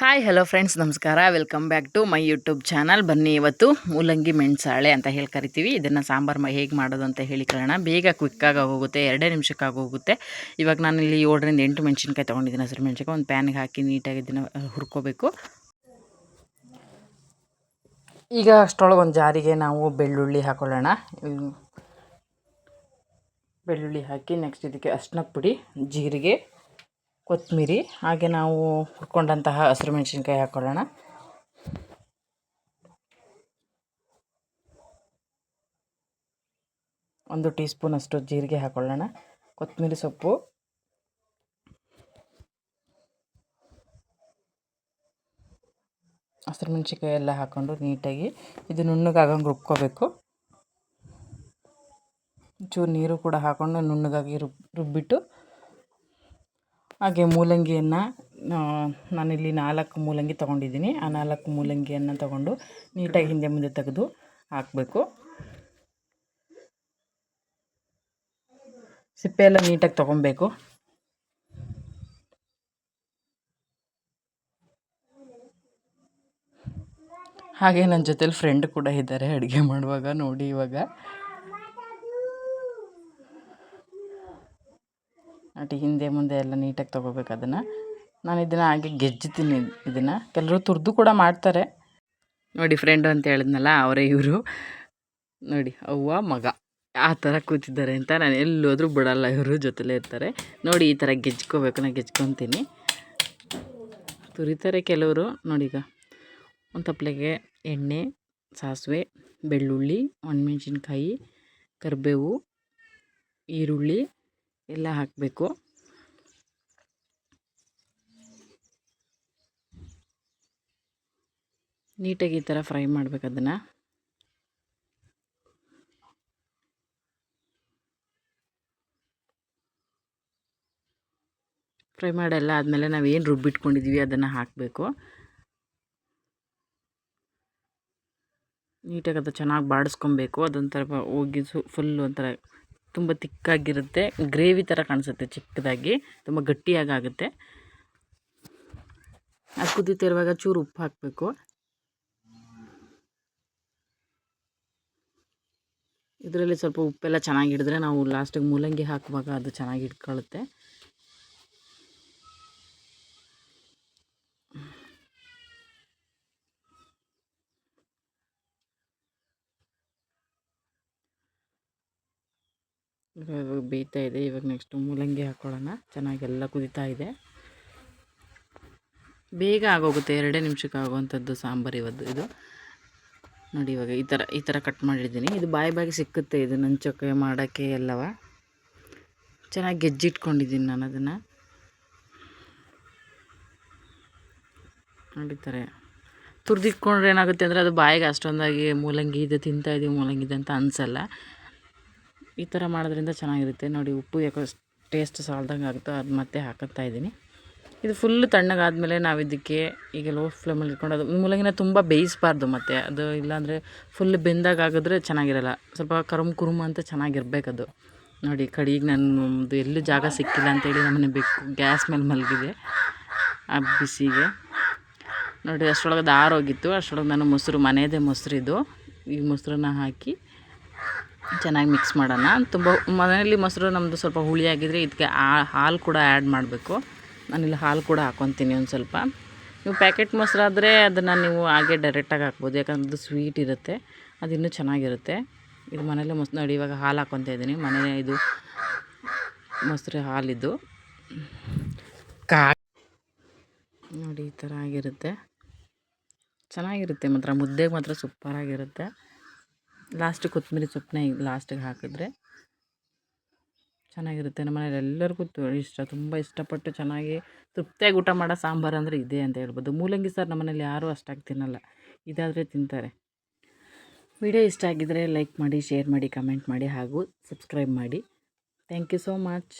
Hi hello friends ನಮಸ್ಕಾರ. Welcome back to my YouTube channel ಬನ್ನಿ ಇವತ್ತು ಮೂಲಂಗಿ ಮೆಣಸಾಳೆ ಅಂತ ಹೇಳಿ ಕರಿತೀವಿ. ಇದನ್ನು ಸಾಂಬಾರು ಹೇಗೆ ಮಾಡೋದು ಅಂತ ಹೇಳಿ ಕಳೋಣ. ಬೇಗ ಕ್ವಿಕ್ಕಾಗಿ ಹೋಗುತ್ತೆ ಎರಡೇ ನಿಮಿಷಕ್ಕಾಗಿ ಹೋಗುತ್ತೆ. ಇವಾಗ ನಾನು ಇಲ್ಲಿ ಏಳರಿಂದ ಎಂಟು ಮೆಣಸಿನ್ಕಾಯಿ ತೊಗೊಂಡಿದ್ದೀನಿ. ಹಸಿರು ಮೆಣಸಿನ್ಕಾಯಿ ಒಂದು ಪ್ಯಾನ್ಗೆ ಹಾಕಿ ನೀಟಾಗಿ ಇದನ್ನು ಹುರ್ಕೋಬೇಕು. ಈಗ ಅಷ್ಟೊಳಗೆ ಒಂದು ಜಾರಿಗೆ ನಾವು ಬೆಳ್ಳುಳ್ಳಿ ಹಾಕೊಳ್ಳೋಣ. ಬೆಳ್ಳುಳ್ಳಿ ಹಾಕಿ ನೆಕ್ಸ್ಟ್ ಇದಕ್ಕೆ ಅರ್ಶಿನ ಪುಡಿ, ಜೀರಿಗೆ. ಕೊತ್ತಂಬರಿ, ಹಾಗೆ ನಾವು ಹುರ್ಕೊಂಡಂತಹ ಹಸಿರು ಮೆಣಸಿನ್ಕಾಯಿ ಹಾಕ್ಕೊಳ್ಳೋಣ ಒಂದು ಟೀ ಸ್ಪೂನಷ್ಟು ಜೀರಿಗೆ ಹಾಕ್ಕೊಳ್ಳೋಣ ಕೊತ್ತಂಬರಿ ಸೊಪ್ಪು. ಹಸಿರು ಮೆಣಸಿನ್ಕಾಯಿ ಎಲ್ಲ ಹಾಕ್ಕೊಂಡು ನೀಟಾಗಿ ಇದು ನುಣ್ಣಗಾಗಂಗೆ ರುಬ್ಕೋಬೇಕು. ಚೂರು ನೀರು ಕೂಡ ಹಾಕ್ಕೊಂಡು ನುಣ್ಣಗಾಗಿ ರುಬ್, ರುಬ್ಬಿಟ್ಟು ಹಾಗೆ ಮೂಲಂಗಿಯನ್ನು ನಾನಿಲ್ಲಿ ನಾಲ್ಕು ಮೂಲಂಗಿ ತೊಗೊಂಡಿದ್ದೀನಿ. ಆ ನಾಲ್ಕು ಮೂಲಂಗಿಯನ್ನು ತಗೊಂಡು ನೀಟಾಗಿ ಹಿಂದೆ ಮುಂದೆ ತೆಗೆದು ಹಾಕಬೇಕು. ಸಿಪ್ಪೆ ಎಲ್ಲ ನೀಟಾಗಿ ತೊಗೊಬೇಕು. ಹಾಗೆ ನನ್ನ ಜೊತೇಲಿ ಫ್ರೆಂಡ್ ಕೂಡ ಇದ್ದಾರೆ ಅಡುಗೆ ಮಾಡುವಾಗ ನೋಡಿ ಇವಾಗ. ಅಟಿ ಹಿಂದೆ ಮುಂದೆ ಎಲ್ಲ ನೀಟಾಗಿ ತೊಗೋಬೇಕು ಅದನ್ನು. ನಾನು ಇದನ್ನು ಹಾಗೆ ಗೆಜ್ಜುತ್ತೀನಿ ಇದನ್ನು. ಕೆಲವರು ತುರಿದು ಕೂಡ ಮಾಡ್ತಾರೆ. ನೋಡಿ ಫ್ರೆಂಡು ಅಂತ ಹೇಳಿದ್ನಲ್ಲ ಅವರೇ ಇವರು. ನೋಡಿ, ಅವ್ವ, ಮಗ. ಆ ಥರ ಕೂತಿದ್ದಾರೆ ಅಂತ ನಾನು ಎಲ್ಲೋದ್ರೂ ಬಿಡಲ್ಲ, ಇವರು ಜೊತೆಲೇ ಇರ್ತಾರೆ. ನೋಡಿ ಈ ಥರ ಗೆಜ್ಕೋಬೇಕು ನಾನು ಗೆಜ್ಕೊತೀನಿ. ತುರಿತಾರೆ ಕೆಲವರು. ನೋಡಿ ಈಗ ಒಂದು ತಪ್ಪಲೆಗೆ ಎಣ್ಣೆ, ಸಾಸಿವೆ, ಬೆಳ್ಳುಳ್ಳಿ, ಒಣಮೆಣ್ಸಿನ್ಕಾಯಿ, ಕರಿಬೇವು, ಈರುಳ್ಳಿ ಎಲ್ಲ ಹಾಕಬೇಕು. ನೀಟಾಗಿ ಈ ಥರ ಫ್ರೈ ಮಾಡಬೇಕು ಅದನ್ನು. ಫ್ರೈ ಮಾಡೆಲ್ಲ ಆದಮೇಲೆ ನಾವು ಏನು ರುಬ್ಬಿಟ್ಕೊಂಡಿದ್ದೀವಿ ಅದನ್ನು ಹಾಕಬೇಕು. ನೀಟಾಗಿ ಅದು ಚೆನ್ನಾಗಿ ಬಾಡಿಸ್ಕೊಬೇಕು. ಅದೊಂಥರ ಹೋಗಿ ಫುಲ್ ಒಂಥರ ತುಂಬ ತಿಕ್ಕಾಗಿರುತ್ತೆ. ಗ್ರೇವಿ ಥರ ಕಾಣಿಸುತ್ತೆ ಚಿಕ್ಕದಾಗಿ. ತುಂಬ ಗಟ್ಟಿಯಾಗಿ ಆಗುತ್ತೆ ಅದು ಕುದೀತಿರುವಾಗ ಚೂರು ಉಪ್ಪು ಹಾಕಬೇಕು. ಇದರಲ್ಲಿ ಸ್ವಲ್ಪ ಉಪ್ಪೆಲ್ಲ ಚೆನ್ನಾಗಿ ಹಿಡಿದ್ರೆ ನಾವು ಲಾಸ್ಟಿಗೆ ಮೂಲಂಗಿ ಹಾಕುವಾಗ ಅದು ಚೆನ್ನಾಗಿ ಇಟ್ಕೊಳ್ಳುತ್ತೆ ಇವಾಗ ಬೇಯ್ತಾ ಇದೆ. ಇವಾಗ ನೆಕ್ಸ್ಟು ಮೂಲಂಗಿ ಹಾಕ್ಕೊಳ್ಳೋಣ ಚೆನ್ನಾಗೆಲ್ಲ ಕುದೀತಾ ಇದೆ. ಬೇಗ ಆಗೋಗುತ್ತೆ. ಎರಡೇ ನಿಮಿಷಕ್ಕೆ ಆಗುವಂಥದ್ದು ಸಾಂಬಾರು ಇವದ್ದು ಇದು. ನೋಡಿ ಇವಾಗ ಈ ಥರ ಈ ಥರ ಕಟ್ ಮಾಡಿದ್ದೀನಿ. ಇದು ಬಾಯಿ ಬಾಯಿ ಸಿಕ್ಕುತ್ತೆ ಇದು ನಂಚೋಕೆ ಮಾಡೋಕ್ಕೆ ಎಲ್ಲವ. ಚೆನ್ನಾಗಿ ಗೆಜ್ಜಿಟ್ಕೊಂಡಿದ್ದೀನಿ ನಾನು ಅದನ್ನು. ನೋಡಿತಾರೆ ತುರ್ದಿಟ್ಕೊಂಡ್ರೆ ಏನಾಗುತ್ತೆ ಅಂದರೆ ಅದು ಬಾಯಿಗೆ ಅಷ್ಟೊಂದಾಗಿ ಮೂಲಂಗಿ ಇದೆ ತಿಂತಾಯಿದ್ದೀವಿ ಮೂಲಂಗಿ ಇದೆ ಅಂತ ಅನಿಸಲ್ಲ. ಈ ಥರ ಮಾಡೋದ್ರಿಂದ ಚೆನ್ನಾಗಿರುತ್ತೆ. ನೋಡಿ ಉಪ್ಪು ಯಾಕೋ ಟೇಸ್ಟ್ ಸಾಲ್ದಂಗೆ ಆಗುತ್ತೋ ಅದು ಮತ್ತೆ ಹಾಕುತ್ತಾ ಇದ್ದೀನಿ. ಇದು ಫುಲ್ಲು ತಣ್ಣಗಾದಮೇಲೆ ನಾವು ಇದಕ್ಕೆ ಈಗ ಲೋ ಫ್ಲೇಮಲ್ಲಿ ಇಟ್ಕೊಂಡು ಅದು ಮೂಲಂಗಿನ ತುಂಬ ಬೇಯಿಸಬಾರ್ದು ಮತ್ತೆ. ಅದು ಇಲ್ಲಾಂದರೆ ಫುಲ್ ಬೆಂದಾಗ ಆಗಿದ್ರೆ ಚೆನ್ನಾಗಿರಲ್ಲ. ಸ್ವಲ್ಪ ಕರುಮ್ ಕುರುಮ್ ಅಂತ ಚೆನ್ನಾಗಿರ್ಬೇಕದು ನೋಡಿ ಕಡೆಗೆ ನನ್ನದು ಎಲ್ಲೂ ಜಾಗ ಸಿಕ್ಕಿಲ್ಲ ಅಂತೇಳಿ ನಮ್ಮನೆ ಬೆಕ್ಕು ಗ್ಯಾಸ್ ಮೇಲೆ ಮಲಗಿದೆ. ಆ ಬಿಸಿಗೆ. ನೋಡಿ ಅಷ್ಟರೊಳಗೆ ದಾರೋಗಿತ್ತು. ಅಷ್ಟರೊಳಗೆ ನಾನು ಮೊಸರು, ಮನೆಯದೇ ಮೊಸರಿದು. ಈ ಮೊಸರನ್ನ ಹಾಕಿ ಚೆನ್ನಾಗಿ ಮಿಕ್ಸ್ ಮಾಡೋಣ. ತುಂಬ ಮನೆಯಲ್ಲಿ ಮೊಸರು ನಮ್ಮದು ಸ್ವಲ್ಪ ಹುಳಿಯಾಗಿದ್ದರೆ ಇದಕ್ಕೆ ಹಾಲು ಕೂಡ ಆ್ಯಡ್ ಮಾಡಬೇಕು. ನಾನಿಲ್ಲಿ ಹಾಲು ಕೂಡ ಹಾಕ್ಕೊತೀನಿ ಒಂದು ಸ್ವಲ್ಪ. ನೀವು ಪ್ಯಾಕೆಟ್ ಮೊಸರಾದರೆ ಅದನ್ನು ನೀವು ಹಾಗೆ ಡೈರೆಕ್ಟಾಗಿ ಹಾಕ್ಬೋದು. ಯಾಕಂದ್ರೆ ಅದು ಸ್ವೀಟ್ ಇರುತ್ತೆ. ಅದು ಇನ್ನೂ ಚೆನ್ನಾಗಿರುತ್ತೆ. ಇದು ಮನೇಲೆ ಮೊಸರು ನೋಡಿ ಇವಾಗ ಹಾಲು ಹಾಕ್ಕೊತಾ ಇದ್ದೀನಿ. ಮನೆ ಇದು ಮೊಸರು ಹಾಲಿದ್ದು ಕಾ, ನೋಡಿ ಈ ಥರ ಆಗಿರುತ್ತೆ. ಚೆನ್ನಾಗಿರುತ್ತೆ ಮಾತ್ರ. ಮುದ್ದೆಗೆ ಮಾತ್ರ ಸೂಪರಾಗಿರುತ್ತೆ ಲಾಸ್ಟ್ ಕೊತ್ತಂಬರಿ ಸೊಪ್ಪನ್ನ ಈಗ ಲಾಸ್ಟಿಗೆ ಹಾಕಿದ್ರೆ ಚೆನ್ನಾಗಿರುತ್ತೆ. ನಮ್ಮ ಮನೇಲಿ ಎಲ್ಲರಿಗೂ ಇಷ್ಟ, ತುಂಬ ಇಷ್ಟಪಟ್ಟು ಚೆನ್ನಾಗಿ ತೃಪ್ತಿಯಾಗಿ ಊಟ ಮಾಡೋ ಸಾಂಬಾರು ಅಂದರೆ ಇದೆ ಅಂತ ಹೇಳ್ಬೋದು. ಮೂಲಂಗಿ ಸಾರು ನಮ್ಮ ಮನೇಲಿ ಯಾರೂ ಅಷ್ಟಾಗಿ ತಿನ್ನಲ್ಲ. ಇದಾದರೆ ತಿಂತಾರೆ. ವಿಡಿಯೋ ಇಷ್ಟ ಆಗಿದ್ದರೆ ಲೈಕ್ ಮಾಡಿ ಶೇರ್ ಮಾಡಿ ಕಮೆಂಟ್ ಮಾಡಿ ಹಾಗೂ ಸಬ್ಸ್ಕ್ರೈಬ್ ಮಾಡಿ. Thank you so much